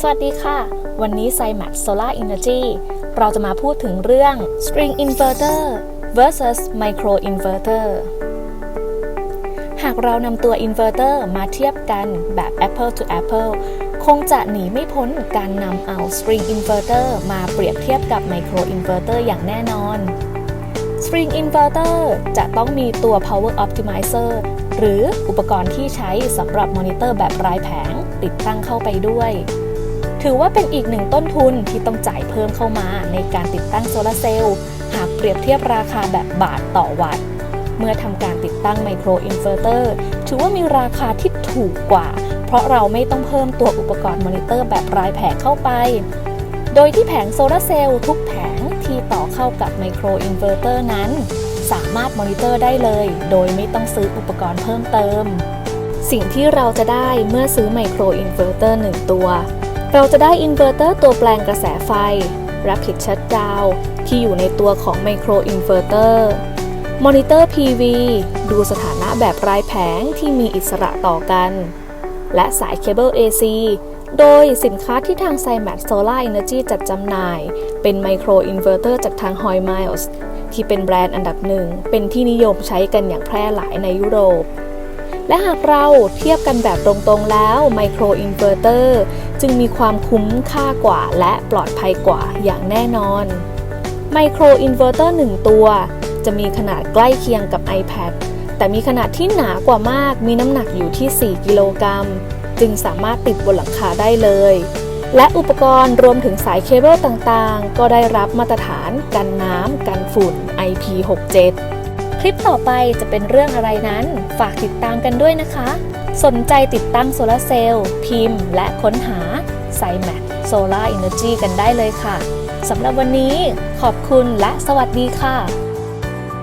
สวัสดีค่ะ วันนี้ c y m a x Solar Energy เราจะมาพูดถึงเรื่อง String Inverter versus Micro Inverter หากเรานำตัว Inverter มาเทียบกันแบบ Apple to Apple คงจะหนีไม่พ้นการนำเอา String Inverter มาเปรียบเทียบกับ Micro Inverter อย่างแน่นอน String Inverter จะต้องมีตัว Power Optimizer หรืออุปกรณ์ที่ใช้สำหรับมอนิเตอร์แบบรายแผงติดตั้งเข้าไปด้วย ถือว่าเป็นอีกหนึ่งต้นทุนที่ต้องจ่ายเพิ่มเข้ามาในการติดตั้งโซลาร์เซลล์หากเปรียบเทียบราคาแบบบาทต่อวัตต์เมื่อทำการติดตั้งไมโครอินเวอร์เตอร์ถือว่ามีราคาที่ถูกกว่า เพราะเราไม่ต้องเพิ่มตัวอุปกรณ์มอนิเตอร์แบบรายแผงเข้าไป โดยที่แผงโซลาร์เซลล์ทุกแผงที่ต่อเข้ากับไมโครอินเวอร์เตอร์นั้น สามารถมอนิเตอร์ได้เลย โดยไม่ต้องซื้ออุปกรณ์เพิ่มเติม สิ่งที่เราจะได้เมื่อซื้อไมโครอินเวอร์เตอร์1ตัว เราจะได้อินเวอร์เตอร์ตัวแปลงกระแสไฟ Rapid Shutdown ที่อยู่ในตัวของไมโครอินเวอร์เตอร์มอนิเตอร์ PV ดูสถานะแบบรายแผงที่มีอิสระต่อกัน และสายเคเบิล AC โดยสินค้าที่ทาง c y m a x Solar Energy จัดจำหน่าย เป็นไมโครอินเวอร์เตอร์จากทาง Hoy Miles ที่เป็นแบรนด์อันดับหนึ่ง เป็นที่นิยมใช้กันอย่างแพร่หลายในยุโรป และหากเราเทียบกันแบบตรงๆแล้วไมโครอินเวอร์เตอร์จึงมีความคุ้มค่ากว่าและปลอดภัยกว่าอย่างแน่นอนไมโครอินเวอร์เตอร์1ตัว จะมีขนาดใกล้เคียงกับ iPad แต่มีขนาดที่หนากว่ามาก มีน้ำหนักอยู่ที่ 4 กิโลกรัม จึงสามารถติดบนหลังคาได้เลย และอุปกรณ์รวมถึงสายเคเบิลต่างๆ ก็ได้รับมาตรฐานกันน้ำกันฝุ่น IP67 ลิปต่อไปจะเป็นเรื่องอะไรนั้น ฝากติดตามกันด้วยนะคะ สนใจติดตั้งโซลาร์เซลล์พิมพ์ และค้นหา c y m a x Solar Energy กันได้เลยค่ะสำหรับวันนี้ขอบคุณและสวัสดีค่ะ